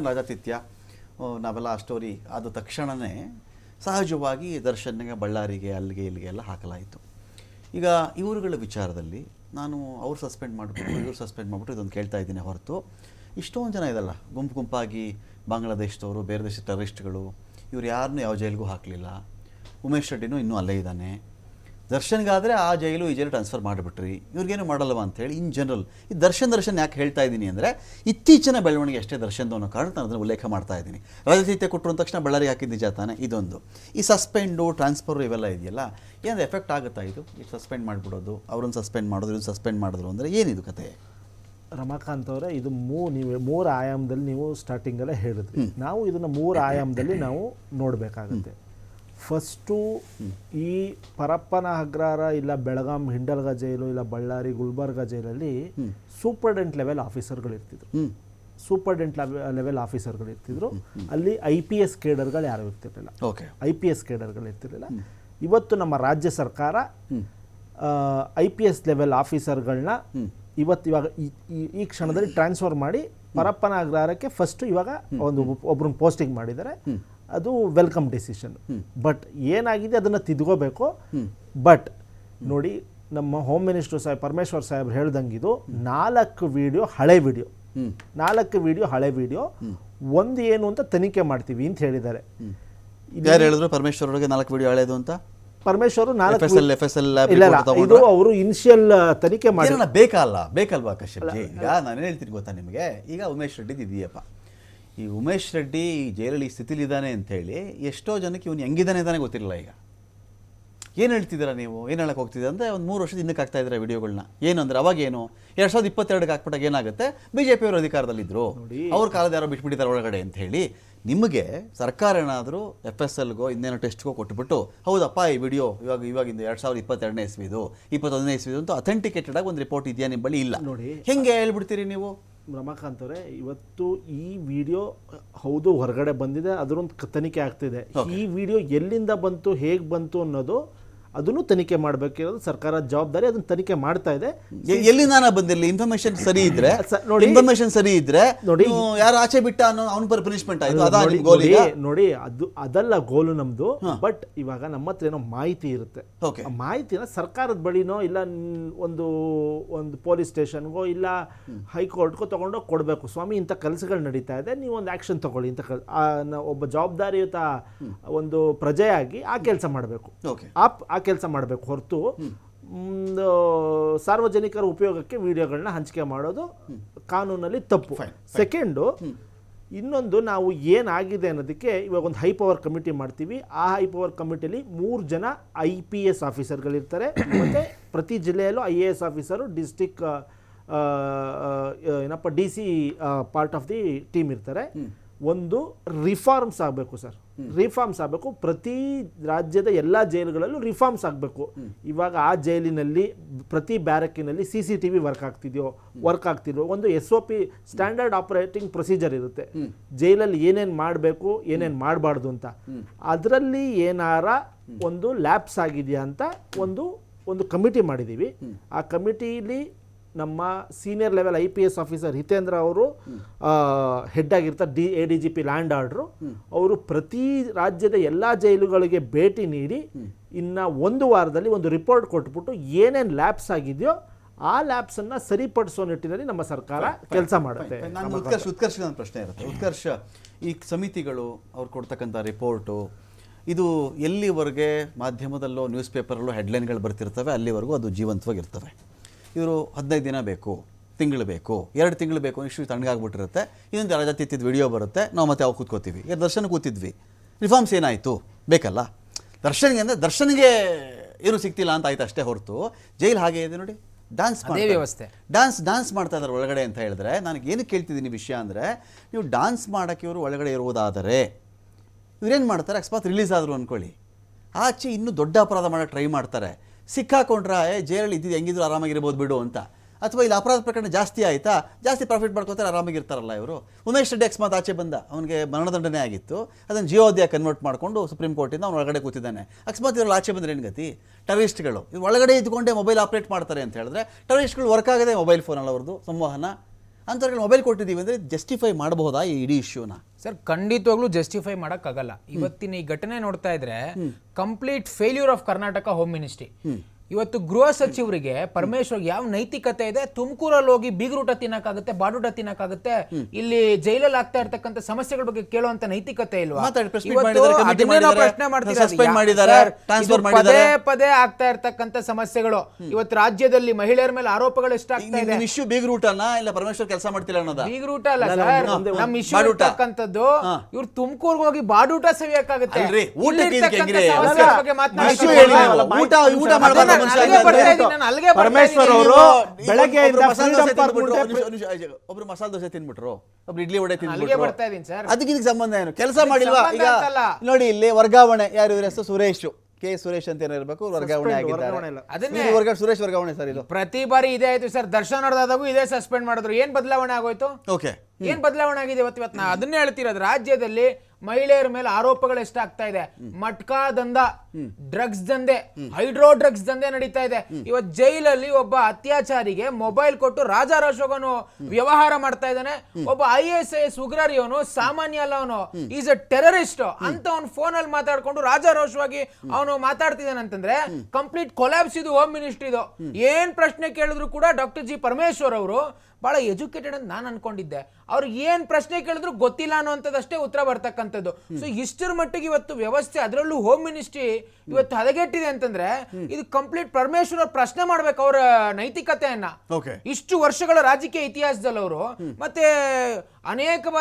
ರಾಜಾತಿಥ್ಯ ನಾವೆಲ್ಲ ಆ ಸ್ಟೋರಿ ಆದ ತಕ್ಷಣವೇ ಸಹಜವಾಗಿ ದರ್ಶನ್ಗೆ ಬಳ್ಳಾರಿಗೆ, ಅಲ್ಲಿಗೆ ಇಲ್ಲಿಗೆ ಎಲ್ಲ ಹಾಕಲಾಯಿತು. ಈಗ ಇವರುಗಳ ವಿಚಾರದಲ್ಲಿ ನಾನು ಅವ್ರು ಸಸ್ಪೆಂಡ್ ಮಾಡಿಬಿಟ್ಟು, ಇವ್ರು ಸಸ್ಪೆಂಡ್ ಮಾಡಿಬಿಟ್ಟು ಇದೊಂದು ಕೇಳ್ತಾ ಇದ್ದೀನಿ ಹೊರತು. ಇಷ್ಟೊಂದು ಜನ ಇದಲ್ಲ, ಗುಂಪು ಗುಂಪಾಗಿ ಬಾಂಗ್ಲಾದೇಶದವರು, ಬೇರೆ ದೇಶದ ಟೆರರಿಸ್ಟ್ಗಳು, ಇವ್ರು ಯಾರನ್ನೂ ಯಾವ ಜೈಲಿಗೂ ಹಾಕಲಿಲ್ಲ. ಉಮೇಶ್ ರೆಡ್ಡಿನೂ ಇನ್ನೂ ಅಲ್ಲೇ ಇದ್ದಾನೆ. ದರ್ಶನ್ಗಾದರೆ ಆ ಜೈಲು ಈ ಜೈಲು ಟ್ರಾನ್ಸ್ಫರ್ ಮಾಡಿಬಿಟ್ರಿ. ಇವ್ರಿಗೇನು ಮಾಡಲ್ಲವ ಅಂತೇಳಿ ಇನ್ ಜನರಲ್ ಈ ದರ್ಶನ್ ದರ್ಶನ್ ಯಾಕೆ ಹೇಳ್ತಾ ಇದ್ದೀನಿ ಅಂದರೆ ಇತ್ತೀಚಿನ ಬೆಳವಣಿಗೆ ಅಷ್ಟೇ ದರ್ಶನ್ದು ಅನ್ನೋ ಕಾರಣ ನಾನು ಅದನ್ನು ಉಲ್ಲೇಖ ಮಾಡ್ತಾ ಇದ್ದೀನಿ. ರಾಜತೀತೆ ಕೊಟ್ಟರು ಅಂದ ತಕ್ಷಣ ಬಳ್ಳಾರಿಗೆ ಹಾಕಿದ್ದು ನಿಜ ತಾನೆ ಇದೊಂದು. ಈ ಸಸ್ಪೆಂಡು ಟ್ರಾನ್ಸ್ಫರ್ ಇವೆಲ್ಲ ಇದೆಯಲ್ಲ ಏನಾದ್ರು ಎಫೆಕ್ಟ್ ಆಗುತ್ತಾ ಇದು? ಈ ಸಸ್ಪೆಂಡ್ ಮಾಡಿಬಿಡೋದು ಅವ್ರನ್ನ ಸಸ್ಪೆಂಡ್ ಮಾಡೋದು ಇವ್ರನ್ನ ಸಸ್ಪೆಂಡ್ ಮಾಡಿದ್ರು ಅಂದರೆ ಏನಿದು ಕತೆ? ರಮಾಕಾಂತ್ ಅವರೇ ಇದು ಮೂ ನೀವು ಮೂರು ಆಯಾಮದಲ್ಲಿ ನೀವು ಸ್ಟಾರ್ಟಿಂಗಲ್ಲೇ ಹೇಳಿದ್ರಿ. ನಾವು ಇದನ್ನು ಮೂರು ಆಯಾಮದಲ್ಲಿ ನಾವು ನೋಡಬೇಕಾಗುತ್ತೆ. ಫಸ್ಟು ಈ ಪರಪ್ಪನ ಅಗ್ರಹಾರ ಇಲ್ಲ ಬೆಳಗಾಂ ಹಿಂಡಲ್ಗ ಜೈಲು ಇಲ್ಲ ಬಳ್ಳಾರಿ ಗುಲ್ಬರ್ಗ ಜೈಲಲ್ಲಿ ಸೂಪರ್ಡೆಂಟ್ ಲೆವೆಲ್ ಆಫೀಸರ್ಗಳು ಇರ್ತಿದ್ರು. ಸೂಪರ್ಡೆಂಟ್ ಲೆವೆಲ್ ಆಫೀಸರ್ಗಳು ಇರ್ತಿದ್ರು. ಅಲ್ಲಿ ಐ ಪಿ ಎಸ್ ಕೇಡರ್ಗಳು ಯಾರು ಇರ್ತಿರ್ಲಿಲ್ಲ. ಓಕೆ. ಐ ಪಿ ಎಸ್ ಕೇಡರ್ಗಳು ಇರ್ತಿರಲಿಲ್ಲ. ಇವತ್ತು ನಮ್ಮ ರಾಜ್ಯ ಸರ್ಕಾರ ಐ ಪಿ ಎಸ್ ಲೆವೆಲ್ ಆಫೀಸರ್ಗಳನ್ನ ಇವತ್ತು ಇವಾಗ ಈ- ಕ್ಷಣದಲ್ಲಿ ಟ್ರಾನ್ಸ್ಫರ್ ಮಾಡಿ ಪರಪ್ಪನ ಅಗ್ರಹಾರಕ್ಕೆ ಫಸ್ಟ್ ಇವಾಗ ಒಂದು ಒಬ್ರನ್ನ ಪೋಸ್ಟಿಂಗ್ ಮಾಡಿದ್ದಾರೆ. ಅದು ವೆಲ್ಕಮ್ ಡಿಸಿಷನ್. ಬಟ್ ಏನಾಗಿದೆ ಅದನ್ನು ತಿದ್ಕೋಬೇಕು. ಬಟ್ ನೋಡಿ ನಮ್ಮ ಹೋಮ್ ಮಿನಿಸ್ಟರ್ ಸಾಹೇಬ್ ಪರಮೇಶ್ವರ್ ಸಾಹೇಬ್ರು ಹೇಳ್ದಂಗಿದು ನಾಲ್ಕು ವಿಡಿಯೋ ಹಳೆ ವಿಡಿಯೋ. ನಾಲ್ಕು ವಿಡಿಯೋ ಹಳೆ ವಿಡಿಯೋ. ಒಂದು ಏನು ಅಂತ ತನಿಖೆ ಮಾಡ್ತೀವಿ ಅಂತ ಹೇಳಿದ್ದಾರೆ. ಯಾರು ಹೇಳಿದ್ರು ಪರಮೇಶ್ವರ್ ಅವರಿಗೆ ನಾಲ್ಕು ವಿಡಿಯೋ ಹಳೆದು ಅಂತ? ಪರಮೇಶ್ವರ್ ನಾಲ್ಕು ಇದು ಅವರು ಇನಿಷಿಯಲ್ ತನಿಖೆ ಮಾಡಿ ಬೇಕಲ್ಲ ಬೇಕಲ್ವಾ ಕಶ್ಯಪ್ ಈಗ ನಾನು ಹೇಳ್ತೀನಿ ಗೊತ್ತಾ ನಿಮಗೆ? ಈಗ ಉಮೇಶ್ ರೆಡ್ಡಿ ಇದೆಯಪ್ಪ ಈ ಉಮೇಶ್ ರೆಡ್ಡಿ ಈ ಜೈಲಲ್ಲಿ ಈ ಸ್ಥಿತಿಲಿದ್ದಾನೆ ಅಂಥೇಳಿ ಎಷ್ಟೋ ಜನಕ್ಕೆ ಇವನು ಹೆಂಗಿದ್ದಾನೆ ಅಂತಾನೆ ಗೊತ್ತಿರಲಿಲ್ಲ ಈಗ. ಏನು ಹೇಳ್ತಿದ್ದೀರಾ ನೀವು? ಏನು ಹೇಳಕ್ಕೆ ಹೋಗ್ತಿದ್ದೀರಾ? ಅಂದರೆ ಒಂದು ಮೂರು ವರ್ಷದ ಹಿಂದಕ್ಕೆ ಆಗ್ತಾ ಇದ್ದಾರೆ ವಿಡಿಯೋಗಳನ್ನ ಏನು ಅಂದ್ರೆ ಅವಾಗ ಏನು ಎರಡು ಸಾವಿರದ ಇಪ್ಪತ್ತೆರಡಕ್ಕೆ ಹಾಕ್ಬಿಟ್ಟಾಗ ಏನಾಗುತ್ತೆ? ಬಿ ಜೆ ಪಿಯವರು ಅಧಿಕಾರದಲ್ಲಿದ್ದರು ಅವ್ರ ಕಾಲದ ಯಾರೋ ಬಿಟ್ಬಿಟ್ಟಿದ್ದಾರೆ ಒಳಗಡೆ ಅಂತ ಹೇಳಿ ನಿಮಗೆ ಸರ್ಕಾರ ಏನಾದರೂ ಎಫ್ ಎಸ್ ಎಲ್ಗೋ ಇನ್ನೇನೋ ಟೆಸ್ಟ್ಗೋ ಕೊಟ್ಬಿಟ್ಟು ಹೌದಪ್ಪ ಈ ವಿಡಿಯೋ ಇವಾಗ ಇವಾಗಿಂದ ಎರಡು ಸಾವಿರದ ಇಪ್ಪತ್ತೆರಡನೇ ಇಸ್ವಿದು ಇಪ್ಪತ್ತೊಂದನೇ ಇಸ್ವಿದು ಅಂತ ಅಥೆಂಟಿಕೇಟೆಡ್ ಆಗಿ ಒಂದು ರಿಪೋರ್ಟ್ ಇದೆಯಾ ನಿಮ್ಮ ಬಳಿ ಇಲ್ಲ. ನೋಡಿ. ಹೆಂಗೆ ಹೇಳ್ಬಿಡ್ತೀರಿ ನೀವು? ರಮಾಕಾಂತ್ ಅವರೇ ಇವತ್ತು ಈ ವಿಡಿಯೋ ಹೌದು ಹೊರಗಡೆ ಬಂದಿದೆ ಅದರೊಂದು ತನಿಖೆ ಆಗ್ತಿದೆ. ಈ ವಿಡಿಯೋ ಎಲ್ಲಿಂದ ಬಂತು ಹೇಗೆ ಬಂತು ಅನ್ನೋದು ಅದನ್ನು ತನಿಖೆ ಮಾಡಬೇಕಿರೋದು ಸರ್ಕಾರದ ಜವಾಬ್ದಾರಿ ಅದನ್ನ ತನಿಖೆ ಮಾಡ್ತಾ ಇದೆ. ಎಲ್ಲಿ ನಾನು ಬಂದಿರಲಿ? ಇನ್ಫಾರ್ಮೇಶನ್ ಸರಿ ಇದ್ರೆ ನೋಡಿ. ಇನ್ಫಾರ್ಮೇಶನ್ ಸರಿ ಇದ್ರೆ ನೋಡಿ. ಯಾರು ಆಚೆ ಬಿಟ್ಟ ಅನ್ನೋ ಅವ್ನ ಪರ್ ಪನಿಷ್ಮೆಂಟ್ ಆಯ್ತು. ನೋಡಿ ಅದು ಅದಲ್ಲ ಗೋಲು ನಮ್ದು. ಬಟ್ ಇವಾಗ ನಮ್ಮ ಹತ್ರ ಏನೋ ಮಾಹಿತಿ ಇರುತ್ತೆ. ಮಾಹಿತಿನ ಸರ್ಕಾರದ ಬಳಿನೋ ಇಲ್ಲ ಒಂದು ಒಂದು ಪೊಲೀಸ್ ಸ್ಟೇಷನ್ಗೋ ಇಲ್ಲ ಹೈಕೋರ್ಟ್ಗೋ ತಗೊಂಡೋಗಿ ಕೊಡಬೇಕು. ಸ್ವಾಮಿ ಇಂಥ ಕೆಲಸಗಳು ನಡೀತಾ ಇದೆ. ನೀವು ಒಂದು ಆಕ್ಷನ್ ತಗೊಳ್ಳಿ. ಇಂಥ ಕಲ್ ಒಬ್ಬ ಜವಾಬ್ದಾರಿಯುತ ಒಂದು ಪ್ರಜೆಯಾಗಿ ಆ ಕೆಲಸ ಮಾಡಬೇಕು. ಆ ಕೆಲಸ ಮಾಡಬೇಕು ಹೊರತು ಸಾರ್ವಜನಿಕರ ಉಪಯೋಗಕ್ಕೆ ವಿಡಿಯೋಗಳನ್ನ ಹಂಚಿಕೆ ಮಾಡೋದು ಕಾನೂನಲ್ಲಿ ತಪ್ಪು. ಸೆಕೆಂಡು ಇನ್ನೊಂದು ನಾವು ಏನಾಗಿದೆ ಅನ್ನೋದಕ್ಕೆ ಇವಾಗ ಒಂದು ಹೈ ಪವರ್ ಕಮಿಟಿ ಮಾಡ್ತೀವಿ. ಆ ಹೈ ಪವರ್ ಕಮಿಟಿಲಿ ಮೂರು ಜನ ಐ ಪಿ ಎಸ್ ಆಫೀಸರ್ಗಳಿರ್ತಾರೆ ಮತ್ತು ಪ್ರತಿ ಜಿಲ್ಲೆಯಲ್ಲೂ I A S officer district ಏನಪ್ಪ D C part of the team ಇರ್ತಾರೆ. ಒಂದು ರಿಫಾರ್ಮ್ಸ್ ಆಗಬೇಕು ಸರ್ ರಿಫಾರ್ಮ್ಸ್ ಆಗಬೇಕು. ಪ್ರತಿ ರಾಜ್ಯದ ಎಲ್ಲ ಜೈಲುಗಳಲ್ಲೂ ರಿಫಾರ್ಮ್ಸ್ ಆಗಬೇಕು. ಇವಾಗ ಆ ಜೈಲಿನಲ್ಲಿ ಪ್ರತಿ ಬ್ಯಾರಕಿನಲ್ಲಿ C C T V work ಆಗ್ತಿದೆಯೋ work ಆಗ್ತಿದೆಯೋ ಒಂದು S O P standard operating procedure ಇರುತ್ತೆ. ಜೈಲಲ್ಲಿ ಏನೇನು ಮಾಡಬೇಕು ಏನೇನು ಮಾಡಬಾರ್ದು ಅಂತ. ಅದರಲ್ಲಿ ಏನಾರ ಒಂದು ಲ್ಯಾಪ್ಸ್ ಆಗಿದೆಯಾ ಅಂತ ಒಂದು ಒಂದು ಕಮಿಟಿ ಮಾಡಿದ್ದೀವಿ ಆ ಕಮಿಟಿಲಿ ನಮ್ಮ senior level I P S officer Hitendra ಅವರು ಹೆಡ್ ಆಗಿರ್ತಾರೆ D A D G P law and order ಅವರು ಪ್ರತಿ ರಾಜ್ಯದ ಎಲ್ಲ ಜೈಲುಗಳಿಗೆ ಭೇಟಿ ನೀಡಿ ಇನ್ನು ಒಂದು ವಾರದಲ್ಲಿ ಒಂದು ರಿಪೋರ್ಟ್ ಕೊಟ್ಬಿಟ್ಟು ಏನೇನು ಲ್ಯಾಬ್ಸ್ ಆಗಿದೆಯೋ ಆ ಲ್ಯಾಬ್ಸನ್ನು ಸರಿಪಡಿಸೋ ನಿಟ್ಟಿನಲ್ಲಿ ನಮ್ಮ ಸರ್ಕಾರ ಕೆಲಸ ಮಾಡುತ್ತೆ. ನಾನು ಉತ್ಕರ್ಷ ಉತ್ಕರ್ಷ ಒಂದು ಪ್ರಶ್ನೆ ಇರುತ್ತೆ. ಉತ್ಕರ್ಷ ಈ ಸಮಿತಿಗಳು ಅವ್ರು ಕೊಡ್ತಕ್ಕಂಥ ರಿಪೋರ್ಟು ಇದು ಎಲ್ಲಿವರೆಗೆ ಮಾಧ್ಯಮದಲ್ಲೋ ನ್ಯೂಸ್ ಪೇಪರಲ್ಲೋ ಹೆಡ್ಲೈನ್ಗಳು ಬರ್ತಿರ್ತವೆ ಅಲ್ಲಿವರೆಗೂ ಅದು ಜೀವಂತವಾಗಿರ್ತವೆ. ಇವರು ಹದಿನೈದು ದಿನ ಬೇಕು ತಿಂಗಳು ಬೇಕು ಎರಡು ತಿಂಗಳು ಬೇಕು ಇಷ್ಟು ತಣ್ಣಗಾಗ್ಬಿಟ್ಟಿರುತ್ತೆ. ಇನ್ನೊಂದು ರಾಜಾತಿಥ್ಯದ ವಿಡಿಯೋ ಬರುತ್ತೆ ನಾವು ಮತ್ತೆ ಅವು ಕೂತ್ಕೋತೀವಿ. ಈಗ ದರ್ಶನ ಕೂತಿದ್ವಿ. ರಿಫಾರ್ಮ್ಸ್ ಏನಾಯಿತು? ಬೇಕಲ್ಲ? ದರ್ಶನಿಗೆ ಅಂದರೆ ದರ್ಶನಿಗೆ ಏನು ಸಿಗ್ತಿಲ್ಲ ಅಂತ ಆಯ್ತು ಅಷ್ಟೇ ಹೊರತು. ಜೈಲು ಹಾಗೆ ಇದೆ ನೋಡಿ. ಡ್ಯಾನ್ಸ್ ಅದೇ ವ್ಯವಸ್ಥೆ. ಡ್ಯಾನ್ಸ್ ಡ್ಯಾನ್ಸ್ ಮಾಡ್ತಾ ಇದ್ದಾರೆ ಒಳಗಡೆ ಅಂತ ಹೇಳಿದ್ರೆ. ನನಗೆ ಏನು ಕೇಳ್ತಿದ್ದೀನಿ ವಿಷಯ ಅಂದರೆ ನೀವು ಡ್ಯಾನ್ಸ್ ಮಾಡೋಕ್ಕೆ ಇವರು ಒಳಗಡೆ ಇರುವುದಾದರೆ ಇವ್ರೇನು ಮಾಡ್ತಾರೆ? ಅಕಸ್ಮಾತ್ ರಿಲೀಸ್ ಆದರು ಅಂದ್ಕೊಳ್ಳಿ ಆಚೆ ಇನ್ನೂ ದೊಡ್ಡ ಅಪರಾಧ ಮಾಡೋಕ್ಕೆ ಟ್ರೈ ಮಾಡ್ತಾರೆ. ಸಿಕ್ಕಾಕೊಂಡ್ರೆ ಜೈಲಲ್ಲಿ ಇದ್ದಿದ್ದು ಹೆಂಗಿದ್ರು, ಆರಾಮಾಗಿರ್ಬೋದು ಬಿಡು ಅಂತ. ಅಥವಾ ಇಲ್ಲಿ ಅಪರಾಧ ಪ್ರಕರಣ ಜಾಸ್ತಿ ಆಯಿತಾ? ಜಾಸ್ತಿ ಪ್ರಾಫಿಟ್ ಮಾಡ್ಕೋತಾರೆ, ಆರಾಮಾಗಿರ್ತಾರಲ್ಲ ಇವರು. ಉಮೇಶ್ ರೆಡ್ಡಿ ಅಕಸ್ಮಾತ್ ಆಚೆ ಬಂದ. ಅವನಿಗೆ ಮರಣದಂಡನೆ ಆಗಿತ್ತು. ಅದನ್ನು ಜಿಯೋದ್ಯ ಕನ್ವರ್ಟ್ ಮಾಡಿಕೊಂಡು ಸುಪ್ರೀಂ ಕೋರ್ಟಿಂದ ಅವ್ನು ಒಳಗಡೆ ಕೂತಿದ್ದಾನೆ. ಅಕಸ್ಮಾತ್ ಇವ್ರಲ್ಲಿ ಆಚೆ ಬಂದರೆ ಏನು ಗತಿ? ಟೆರರಿಸ್ಟ್ಗಳು. ಒಳಗಡೆ ಇದ್ಕೊಂಡೇ ಮೊಬೈಲ್ ಆಪ್ರೇಟ್ ಮಾಡ್ತಾರೆ ಅಂತ ಹೇಳಿದ್ರೆ, ಟೆರರಿಸ್ಟ್ಗಳು ವರ್ಕ್ ಆಗದೆ ಮೊಬೈಲ್ ಫೋನಲ್ಲಿ ಅವ್ರದ್ದು ಸಂವಹನ. ಅಂಥವ್ರಿಗೆ ಮೊಬೈಲ್ ಕೊಟ್ಟಿದ್ದೀವಿ ಅಂದರೆ ಜಸ್ಟಿಫೈ ಮಾಡಬಹುದಾ ಈ ಇಡೀ ಇಶ್ಯೂನ ಸರ್ ಖಂಡಿತವಾಗ್ಲೂ ಜಸ್ಟಿಫೈ ಮಾಡೋಕ್ಕಾಗಲ್ಲ. ಇವತ್ತಿನ ಈ ಘಟನೆ ನೋಡ್ತಾ ಇದ್ರೆ complete failure of Karnataka home. Ministry ಇವತ್ತು ಗೃಹ ಸಚಿವರಿಗೆ ಪರಮೇಶ್ವರ್ ಯಾವ ನೈತಿಕತೆ ಇದೆ? ತುಮಕೂರಲ್ಲಿ ಹೋಗಿ ಬೀಗರೂಟ ತಿನ್ನಕಾಗುತ್ತೆ ಬಾಡೂಟ ತಿನ್ನಕಾಗುತ್ತೆ ಇಲ್ಲಿ ಜೈಲಲ್ಲಿ ಆಗ್ತಾ ಇರ್ತಕ್ಕಂಥ ಸಮಸ್ಯೆಗಳ ಬಗ್ಗೆ ಕೇಳುವಂತ ನೈತಿಕತೆ ಇಲ್ವಾ? ಪ್ರಶ್ನೆ ಇದು. ಪದೇ ಪದೇ ಆಗ್ತಾ ಇರತಕ್ಕಂತ ಸಮಸ್ಯೆಗಳು. ಇವತ್ತು ರಾಜ್ಯದಲ್ಲಿ ಮಹಿಳೆಯರ ಮೇಲೆ ಆರೋಪಗಳು ಎಷ್ಟಾಗ್ತಾ ಇದೆ? ನಿಮ್ಮ ಇಶ್ಯೂ ಬೀಗ್ ಇಲ್ಲ ಪರಮೇಶ್ವರ್ ಕೆಲಸ ಮಾಡ್ತಿಲ್ಲ ಅನ್ನೋದ? ಬೀಗ್ರೂಟ ಅಲ್ಲ ಸರ್ ನಮ್ ಇಶ್ಯೂ. ಇರ್ತಕ್ಕಂಥದ್ದು ಇವ್ರು ತುಮಕೂರ್ಗೆ ಹೋಗಿ ಬಾಡೂಟ ಸವಿಯಕ್ಕಾಗುತ್ತೆ. ಊಟ ಮನುಷ್ಯ ಪರಮೇಶ್ವರ್ ಅವರು ಒಬ್ರು ಬೆಳಗ್ಗೆಯಿಂದ ಒಬ್ರು ಮಸಾಲೆ ದೋಸೆ ತಿನ್ಬಿಟ್ರು ಒಬ್ರು ಇಡ್ಲಿ ವಡೆ ಅಲ್ಲಿಗೆ ತಿನ್ಬಿಟ್ರು. ಬರ್ತಾ ಇದ್ದೀನಿ ಸರ್. ಅದಕ್ಕೆ ಇದಕ್ಕೆ ಸಂಬಂಧ ಏನು? ಕೆಲಸ ಮಾಡಿಲ್ವಾ? ಈಗ ನೋಡಿ ಇಲ್ಲಿ ವರ್ಗಾವಣೆ ಯಾರು ಇವ್ರ ಹೆಸರು? ಸುರೇಶ್. ಕೆ ಸುರೇಶ್ ಅಂತ ಏನೋ ಇರಬೇಕು ವರ್ಗಾವಣೆ ವರ್ಗಾವಣೆ ಆಗಿದ್ದಾರೆ ವರ್ಗ ಸುರೇಶ್ ವರ್ಗಾವಣೆ ಸರ್ ಇದು. ಪ್ರತಿ ಬಾರಿ ಇದೇ ಆಯ್ತು ಸರ್. ದರ್ಶನ್ ಅವ್ರದಾದಾಗೂ ಇದೇ ಸಸ್ಪೆಂಡ್ ಮಾಡಿದ್ರು. ಏನ್ ಬದಲಾವಣೆ ಆಗೋಯ್ತು? ಓಕೆ. ಏನ್ ಬದಲಾವಣೆ ಆಗಿದೆ ಇವತ್ತು? ಇವತ್ತು ನಾ ಅದನ್ನೇ ಹೇಳ್ತಿರೋದು. ರಾಜ್ಯದಲ್ಲಿ ಮಹಿಳೆಯರ ಮೇಲೆ ಆರೋಪಗಳು ಎಷ್ಟಾಗ್ತಾ ಇದೆ? ಮಟ್ಕಾ ದಂಧ. ಡ್ರಗ್ಸ್ ದಂಧೆ, ಹೈಡ್ರೋ ಡ್ರಗ್ಸ್ ದಂಧೆ ನಡೀತಾ ಇದೆ. ಇವತ್ತು ಜೈಲಲ್ಲಿ ಒಬ್ಬ ಅತ್ಯಾಚಾರಿಗೆ ಮೊಬೈಲ್ ಕೊಟ್ಟು ರಾಜಾರೋಷಗನು ವ್ಯವಹಾರ ಮಾಡ್ತಾ ಇದ್ದಾನೆ. ಒಬ್ಬ ಐ ಎಸ್ ಐ ಎಸ್ ಉಗ್ರರಿ ಅವನು ಸಾಮಾನ್ಯ ಅಲ್ಲ ಅವನು. ಈಸ್ ಅ ಟೆರರಿಸ್ಟ್ ಅಂತ ಅವ್ನು ಫೋನ್ ಅಲ್ಲಿ ಮಾತಾಡ್ಕೊಂಡು ರಾಜಾರೋಷವಾಗಿ ಅವನು ಮಾತಾಡ್ತಿದ್ದಾನೆ ಅಂತಂದ್ರೆ ಕಂಪ್ಲೀಟ್ ಕೊಲಾಬ್ಸ್ ಇದು ಹೋಮ್ ಮಿನಿಸ್ಟ್ರಿ ಇದು. ಏನ್ ಪ್ರಶ್ನೆ ಕೇಳಿದ್ರು ಕೂಡ ಡಾಕ್ಟರ್ ಜಿ ಪರಮೇಶ್ವರ್ ಅವರು ಬಹಳ ಎಜುಕೇಟೆಡ್ ಅಂತ ನಾನು ಅನ್ಕೊಂಡಿದ್ದೆ. ಅವ್ರಿಗೆ ಏನ್ ಪ್ರಶ್ನೆ ಕೇಳಿದ್ರು ಗೊತ್ತಿಲ್ಲ ಅನ್ನೋಂಥದ್ದಷ್ಟೇ ಉತ್ತರ ಬರ್ತಕ್ಕಂಥದ್ದು. ಸೊ ಇಷ್ಟರ ಮಟ್ಟಿಗೆ ಇವತ್ತು ವ್ಯವಸ್ಥೆ ಅದರಲ್ಲೂ ಹೋಮ್ ಮಿನಿಸ್ಟ್ರಿ ಇವತ್ತು ಹದಗೆಟ್ಟಿದೆ ಅಂತಂದ್ರೆ ಇದು ಕಂಪ್ಲೀಟ್ ಪರಮೇಶ್ವರ ಪ್ರಶ್ನೆ ಮಾಡ್ಬೇಕು ಅವರ ನೈತಿಕತೆಯನ್ನ. ಇಷ್ಟು ವರ್ಷಗಳ ರಾಜಕೀಯ ಇತಿಹಾಸದಲ್ಲಿ ಅವರು ಮತ್ತೆ ಅನೇಕ ಬಾರಿ